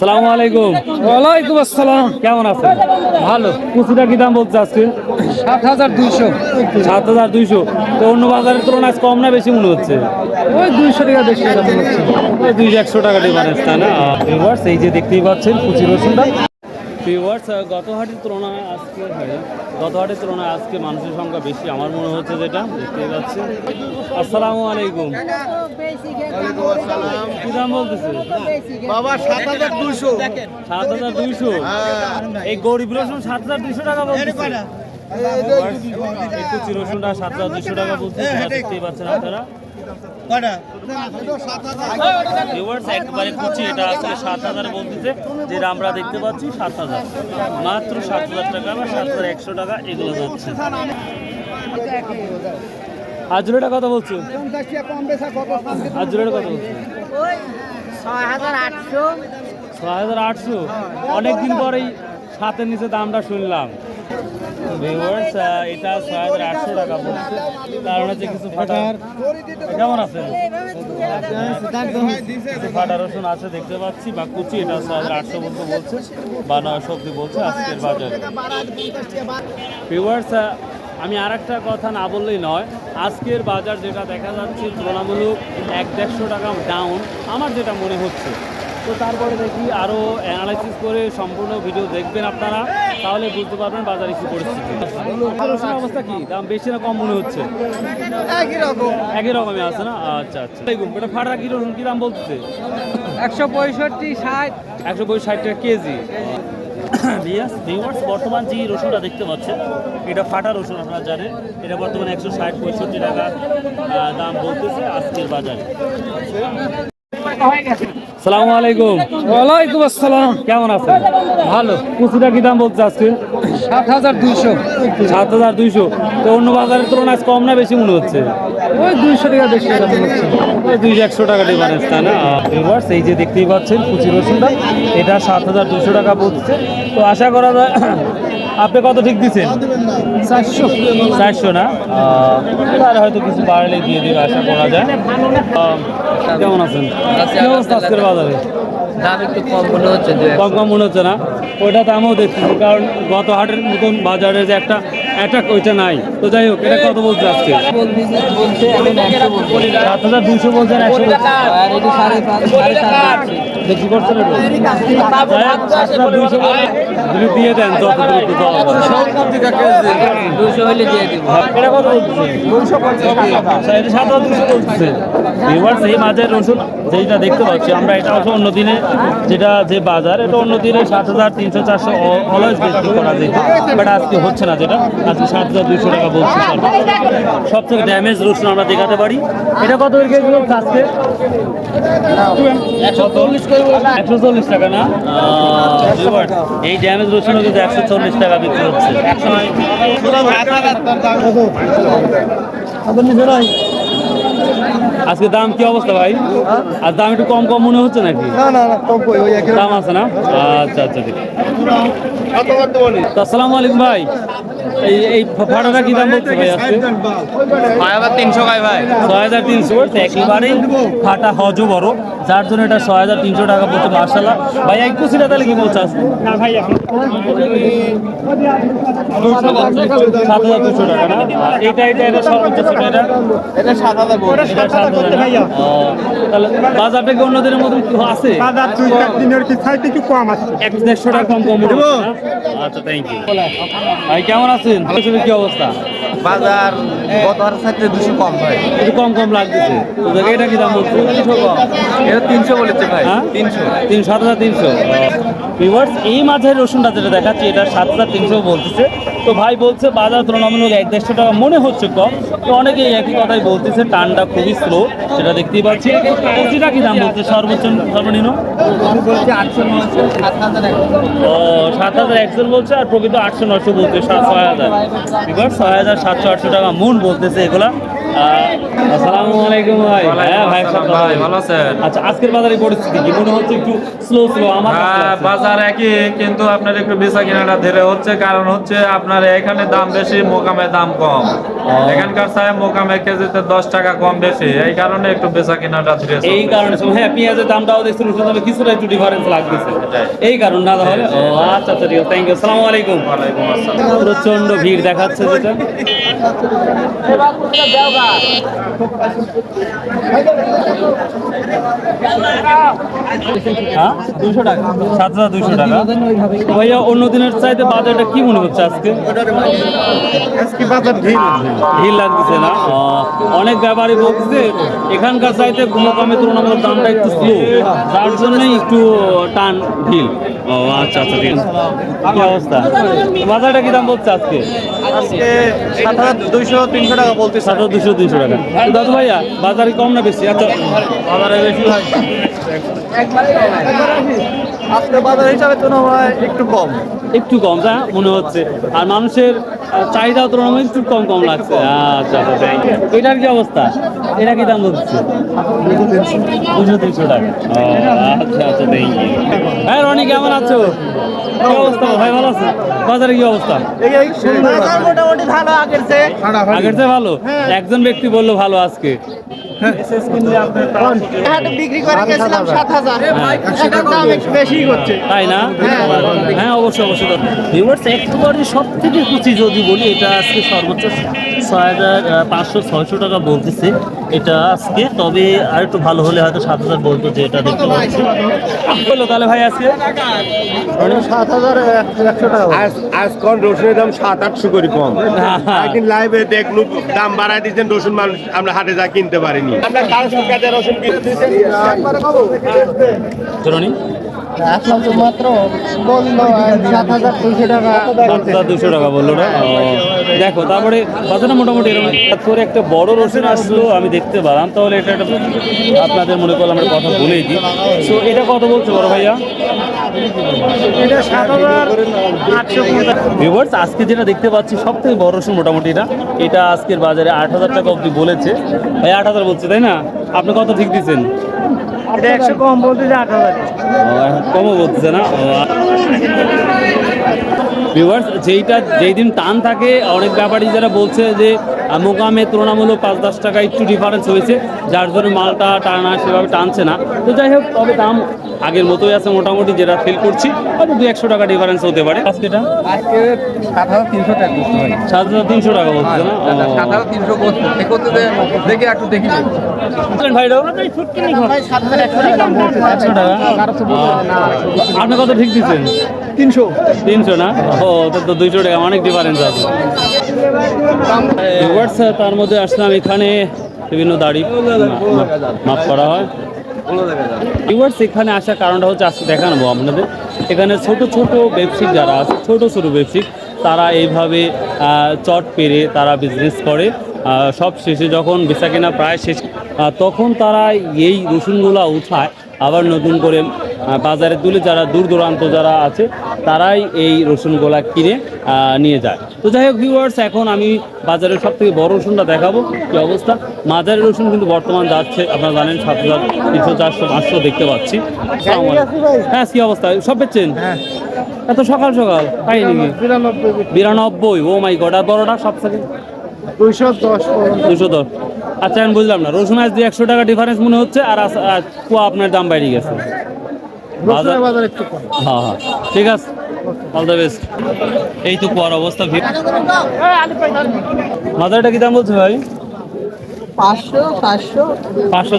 সালামু আলাইকুম। ওয়ালাইকুম আসসালাম। কেমন আছেন? ভালো। কুচিটা কি দাম বলছে আজকে? সাত হাজার দুইশো। সাত হাজার দুইশো। তো অন্য বাজারের তুলনায় কম না বেশি মনে হচ্ছে? ওই দুইশো টাকা বেশি দাম হচ্ছে। ওই দুইশো একশো টাকা ডিফারেন্স তাই না? ভিউয়ার্স এই যে দেখতেই পাচ্ছেন কুচি রসুনটা। ভিউয়ার্স গত হাটের তুলনায় আজকে গত হাটের তুলনায় আজকে মানুষের সংখ্যা বেশি। আমার মনে হচ্ছে যেটা দেখতেই পাচ্ছেন। আসসালামু আলাইকুম। কি দাম বলতেছে? বাবা সাত হাজার দুশো সাত হাজার দুইশো? এই গরিব রসুন সাত হাজার দুইশো টাকা বলতেছে। সাত হাজার দুইশো টাকা দেখতেই পাচ্ছেন আপনারা। একবারে এটা আসলে সাত হাজার বলতেছে। যেটা আমরা দেখতে পাচ্ছি সাত হাজার। মাত্র সাত হাজার টাকা বা সাত হাজার একশো টাকা এগুলো যাচ্ছে কথা বলছো? কথা বলছো? ছয় হাজার আটশো। ছয় হাজার আটশো? অনেকদিন পরেই সাতের নিচে দামটা শুনলাম। ভিউয়ার্স এটা ছয় হাজার আটশো টাকা বলছে কারণ হচ্ছে কিছু ফাটার কেমন কিছু ফাটা রসুন আছে দেখতে পাচ্ছি বা কুচি এটা ছয় হাজার আটশো বলতে বলছে বা নয়শো অব্দি বলছে আজকের বাজারে। ভিউয়ার্স আমি আর একটা কথা না বললেই নয় আজকের বাজার যেটা দেখা যাচ্ছে তুলনামূলক এক দেড়শো টাকা ডাউন আমার যেটা মনে হচ্ছে তো তারপরে দেখি আরও অ্যানালাইসিস করে সম্পূর্ণ ভিডিও দেখবেন আপনারা তাহলে বুঝতে পারবেন বাজারে কি পরিস্থিতি। রসুনের অবস্থা কি? দাম বেশি না কম মনে হচ্ছে? একই রকম। একই রকমই আছে না? আচ্ছা আচ্ছা। দেখুন এটা ফাটা কি রসুন? কি দাম বলতেছে? একশো পঁয়ষট্টি ষাট। একশো ষাট টাকা কেজি। ভিয়াস ভিউয়ার্স বর্তমান যে রসুনটা দেখতে পাচ্ছেন এটা ফাটা রসুন আপনারা জানেন। এটা বর্তমানে একশো ষাট পঁয়ষট্টি টাকা দাম বলতেছে আজকের বাজারে। সালামু আলাইকুম। ওয়ালাইকুম আসসালাম। কেমন আছেন? ভালো। কুচিটা কি দাম বলছে আজকে? সাত হাজার দুইশো। সাত হাজার দুইশো। তো অন্য বাজারের তুলনায় কম না বেশি মনে হচ্ছে? ওই দুইশো টাকা বেশি দাম হচ্ছে। ওই দুইশো একশো টাকা ডিফারেন্স তাই না? ভিউয়ার্স এই যে দেখতেই পাচ্ছেন কুচি রসুনটা এটা সাত হাজার দুশো টাকা বলছে। তো আশা করা যায় আপনি কত ঠিক দিচ্ছেন? চারশো। চারশো না? আর হয়তো কিছু বাড়লে দিয়ে দেবে আশা করা যায়। কেমন আছেন? কি অবস্থা আজকের বাজারে? দাম একটু কম মনে হচ্ছে কম কম মনে হচ্ছে না? ওইটা তো আমিও দেখতেছি কারণ গত হাটের মতন বাজারে যে একটা অ্যাটাক ওইটা নাই। তো যাই হোক এটা কত বলছে আজকে? সাত হাজার দুশো বলছেন একশো বলছে। আর এটা সাড়ে পাঁচ সাড়ে সাত যাচ্ছে। বেশি করছে না দুশো দিয়ে দেন যত দ্রুত দুশো হলে দিয়ে দিব। সাত দুশো মাঝের রসুন যেটা দেখতে পাচ্ছি আমরা এটা হচ্ছে অন্য দিনে যেটা যে বাজার এটা অন্য দিনে সাত হাজার তিনশো চারশো অলওয়েজ বিক্রি করা যেত। বাট আজকে হচ্ছে না যেটা আজকে সাত হাজার দুশো টাকা বলছে। সব থেকে ড্যামেজ রসুন আমরা দেখাতে পারি। এটা কত আজকে? একশো চল্লিশ টাকা না? এই ড্যামেজ রসুনও কিন্তু একশো চল্লিশ টাকা বিক্রি হচ্ছে। আজকে দাম কি অবস্থা ভাই? আর দাম একটু কম কম মনে হচ্ছে নাকি? দাম আছে না? আচ্ছা আচ্ছা ঠিক। আসসালামু আলাইকুম ভাই। এই এই কি দাম ভাই আজকে? ভাই আবার তিনশো খাই ভাই। ছয় হাজার তিনশো একেবারেই ফাটা হজ বড়। যার জন্য এটা ছয় হাজার তিনশো টাকা বলছে মার্শাল্লাহ ভাই এক কুচিটা তাহলে কি বলছে আজকে? সাত হাজার দুশো টাকা না? এটা এটা এটা সর্বোচ্চ ছিল এটা এটা সাত হাজার এটা সাত হাজার না? ও, তাহলে বাজারটা কি অন্য দিনের মতন আছে? বাজার দুই চার দিনের কি সাইড একটু কম আছে। এক দেড়শো টাকা কম? আচ্ছা থ্যাংক ইউ ভাই কেমন আছেন? আসলে কি অবস্থা? বাজার গতবার সাথে দুশো কম ভাই। একটু কম কম লাগতেছে। এটা কি দাম বলছে এটা তিনশো বলেছে ভাই হ্যাঁ? তিনশো। তিন সাত হাজার তিনশো। ভিউয়ার্স এই মাঝের রসুনটা যেটা দেখাচ্ছি এটা সাত হাজার তিনশো বলতেছে। তো ভাই বলছে বাজার তুলনামূলক এক দেড়শো টাকা মনে হচ্ছে কম। তো অনেকে একই কথাই বলতেছে টানটা খুবই স্লো সেটা দেখতেই পাচ্ছি। কচিটা কি দাম বলছে? সর্বোচ্চ সর্বনিম্ন? ও সাত হাজার একজন বলছে আর প্রকৃত আটশো নশো বলছে ছয় হাজার। বিকজ ছয় হাজার সাতশো আটশো টাকা মন বলতেছে এগুলা। আসসালামু আলাইকুম ভাই। হ্যাঁ ভাই সব ভাই, ভালো। আছেন? আচ্ছা আজকের বাজারে পরিস্থিতি কি? মনে হচ্ছে একটু স্লো স্লো আমার হ্যাঁ, বাজার একই কিন্তু আপনার একটু বেচা কেনাটা ধীরে হচ্ছে কারণ হচ্ছে আপনার এখানে দাম বেশি মোকামে দাম কম। এখানকার চায় মোকামে কেজিতে দশ টাকা কম বেশি এই কারণে একটু বেচা কেনাটা ধীরে চলছে। এই কারণে হ্যাঁ পেঁয়াজের দামটাও দেখছি রসুন দামে কিছুটা একটু ডিফারেন্স লাগতেছে। এই কারণ না তাহলে? ও আচ্ছা আচ্ছা ঠিক আছে। থ্যাংক ইউ আসসালামু আলাইকুম। ওয়ালাইকুম আসসালাম। প্রচণ্ড ভিড় দেখাচ্ছে যেটা। দুশো টাকা। সাত হাজার দুশো টাকা ভাইয়া অন্য দিনের চাইতে বাজারটা কি মনে হচ্ছে আজকে? আজকে ঢিল ভিড় লাগতেছে না অনেক ব্যাপারী বলছে এখানকার চাইতে মোকামে তুলনামূলক দামটা একটু স্লো তার জন্যই একটু টান ঢিল ও আচ্ছা আচ্ছা ঠিক আছে। কি অবস্থা? বাজারটা কি দাম বলছে আজকে? আজকে সাত হাজার দুইশো তিনশো টাকা বলতে সাত দুইশো তিনশো টাকা। দাদু ভাইয়া বাজারে কম না বেশি? আচ্ছা। বাজারে বেশি হয়। আজকে বাজার হিসাবে তুলনায় একটু কম। একটু কম যা মনে হচ্ছে। আর মানুষের চাহিদা তুলনামূলক একটু কম কম লাগছে। আচ্ছা আচ্ছা এটার কি অবস্থা? এটা কি দাম হচ্ছে দুশো তিনশো টাকা। আচ্ছা আচ্ছা হ্যাঁ রনি, কেমন আছো? কি অবস্থা? ভাই, ভালো আছে? বাজারে কি অবস্থা? মোটামুটি ভালো আগের চেয়ে। আগের চেয়ে ভালো? একজন ব্যক্তি বলল ভালো আজকে। হাটে বিক্রি করে গেছিলাম সাত হাজার। এটার দাম একটু বেশি হচ্ছে। তাই না? হ্যাঁ। অবশ্যই অবশ্যই। একেবারে সব থেকে কুচি যদি বলি এটা আজকে সর্বোচ্চ ছয় হাজার পাঁচশো ছয়শো টাকা বলতেছে। এটা আজকে তবে আর একটু ভালো হলে হয়তো সাত হাজার বলতো যে এটা দেখতে পাচ্ছি। বলল তাহলে ভাই আজকে? সাত হাজার একশো টাকা আজ কোন রসুনের দাম সাত আটশো করে কম। একদিন লাইভে দেখলু দাম বাড়ায় দিচ্ছেন রসুন মানুষ আমরা হাটে যা কিনতে পারিনি। আমরা কারোর কাছে রসুন কিনতে দিচ্ছেন তো মাত্র বলল সাত হাজার দুইশো টাকা। সাত হাজার দুশো টাকা বলল না? দেখো তারপরে বাজারটা মোটামুটি এরকম। করে একটা বড় রসুন আসলো আমি দেখতে পেলাম। তাহলে এটা একটা আপনাদের মনে করলাম আমরা কথা বলেই দিই। তো এটা কত বলছে বড় ভাইয়া? ভিউয়ার্স আজকে যেটা দেখতে পাচ্ছি সব থেকে বড় রসুন মোটামুটি এটা। এটা আজকের বাজারে আট হাজার টাকা অবধি বলেছে। ভাই আট হাজার বলছে তাই না? আপনি কত ঠিক দিচ্ছেন? কম বলতে যে আট হাজার। কমও বলতেছে না? ভিউয়ার্স যেইটা যেই দিন টান থাকে অনেক ব্যাপারী যারা বলছে যে মোকামে তুলনামূলক পাঁচ দশ টাকা একটু ডিফারেন্স হয়েছে যার জন্য মালটা টানা সেভাবে টানছে না। তো যাই হোক তবে দাম আগের মতোই আছে মোটামুটি যেটা ফিল করছি হয়তো দু একশো টাকা ডিফারেন্স হতে পারে। আজকে এটা আজকে সাত হাজার তিনশো টাকা হয় সাত হাজার তিনশো টাকা বলছে না? ও। সাত হাজার তিনশো দেখে একটু দেখি। একশো টাকা আপনি কত ঠিক দিচ্ছেন? তিনশো। তিনশো না? ও তো দুইশো টাকা অনেক ডিফারেন্স আছে। তার মধ্যে আসলাম এখানে বিভিন্ন দাড়ি মাপ করা হয়। ভিউয়ার্স এখানে আসার কারণটা হচ্ছে, আজকে দেখানো আপনাদের। এখানে ছোট ছোট ব্যবসায়িক যারা আছে, ছোট ছোট ব্যবসায়িক তারা এইভাবে চট পেরে তারা বিজনেস করে। সব শেষে যখন বেচা কেনা প্রায় শেষ তখন তারা এই রসুনগুলা উঠায়, আবার নতুন করে বাজারে তুলে যারা দূর দূরান্ত যারা আছে তারাই এই রসুন রসুনগুলা কিনে নিয়ে যায়। তো যাই হোক ভিউয়ার্স এখন আমি বাজারের সব থেকে বড় রসুনটা দেখাবো কি অবস্থা। মাজারের রসুন কিন্তু বর্তমান যাচ্ছে আপনারা জানেন সাত হাজার তিনশো চারশো পাঁচশো দেখতে পাচ্ছি। হ্যাঁ কি অবস্থা? সব বেচছেন এত সকাল সকাল তাই নাকি বিরানব্বই ও মাই গড আর বড়টা সব থেকে? দুইশো দশ দুশো দশ। আচ্ছা আমি বুঝলাম না রসুন আজ দুই একশো টাকা ডিফারেন্স মনে হচ্ছে আর আর কুয়া আপনার দাম বাইরে গেছে। বাজার বাজার একটু কম। হ্যাঁ হ্যাঁ। ঠিক আছে। অল দ্য বেস্ট এই তো কুয়ার অবস্থা। ভিড় মাজারটা কি দাম বলছে ভাই? পাঁচশো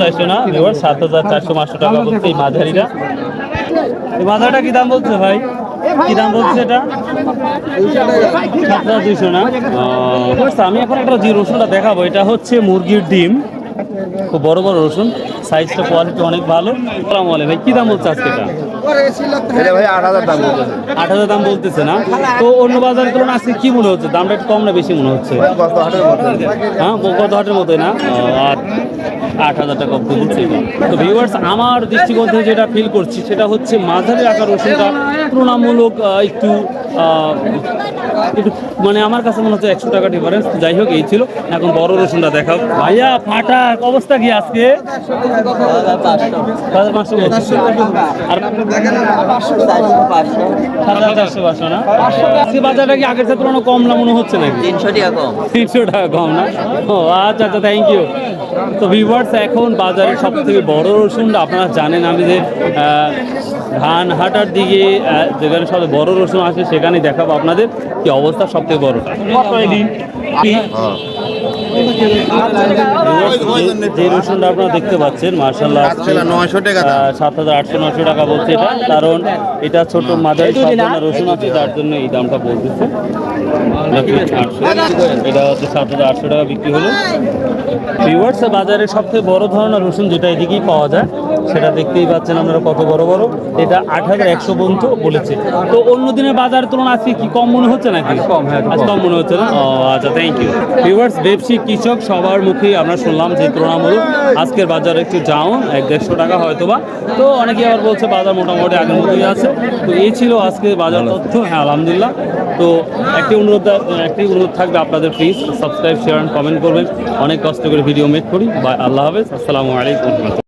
চারশো না? এবার সাত হাজার চারশো পাঁচশো টাকা বলছে এই মাঝারিটা। এই মাঝারিটা কি দাম বলছে ভাই? কি দাম বলছে এটা? সাত হাজার দুইশো না? আমি এখন একটা যে রসুনটা দেখাবো এটা হচ্ছে মুরগির ডিম। খুব বড় বড় রসুন। সাইজটা কোয়ালিটি অনেক ভালো। সালাম আলাইকুম। ভাই কি দাম বলছে আজকে এটা? আট হাজার দাম বলতেছে না? তো অন্য বাজারের তুলনায় আজকে কি মনে হচ্ছে? দামটা একটু কম না বেশি মনে হচ্ছে? গত হ্যাঁ কত হাটের মতোই না? আর আট হাজার টাকা অব্দি বলছে তো ভিউয়ার্স আমার দৃষ্টিকোণ থেকে যেটা ফিল করছি সেটা হচ্ছে মাঝারি আকার রসুনটা তুলনামূলক একটু একটু মানে আমার কাছে মনে হচ্ছে একশো টাকা ডিফারেন্স যাই হোক এই ছিল। এখন বড় রসুনটা দেখাও। ভাইয়া ফাটা অবস্থা কি আজকে? বাজারটা কি আগের থেকে তুলনায় কম না মনে হচ্ছে নাকি? তিনশো টাকা কম। তিনশো টাকা কম না? ও আচ্ছা আচ্ছা থ্যাংক ইউ তো ভিউয়ার্স এখন বাজারে সব থেকে বড় রসুন আপনারা জানেন আমি যে আহ, ধান হাটার দিকে যেখানে সব বড় রসুন আছে সেখানে দেখাবো আপনাদের কি অবস্থা সব থেকে বড়টা যে রসুনটা আপনারা দেখতে পাচ্ছেন মার্শাল্লাহ সাত হাজার আটশো নশো টাকা বলছে এটা। কারণ এটা ছোট মাঝারি সব রসুন আছে তার জন্য এই দামটা বলতেছে। এটা হচ্ছে সাত হাজার আটশো টাকা বিক্রি হলো। ভিউয়ার্স বাজারে সবথেকে বড় ধরনের রসুন যেটা এদিকেই পাওয়া যায় সেটা দেখতেই পাচ্ছেন আপনারা কত বড় বড়। এটা আট হাজার একশো পর্যন্ত বলেছে। তো অন্য দিনের বাজারের তুলনায় আজকে কি কম মনে হচ্ছে নাকি? কম হ্যাঁ কম। মনে হচ্ছে না? ও আচ্ছা থ্যাংক ইউ ভিউয়ার্স ব্যবসী কৃষক সবার মুখেই আমরা শুনলাম যে তুলনামূলক আজকের বাজার একটু ডাউন এক দেড়শো টাকা হয়তোবা। তো অনেকে আবার বলছে বাজার মোটামুটি আগের মতোই আছে। তো এই ছিল আজকের বাজার তথ্য। হ্যাঁ আলহামদুলিল্লাহ। তো একটি অনুরোধ একটি অনুরোধ থাকবে আপনাদের please subscribe share and comment করবেন। অনেক কষ্ট করে ভিডিও মেক করি। বা আল্লাহ হাফেজ। আসসালামু আলাইকুম।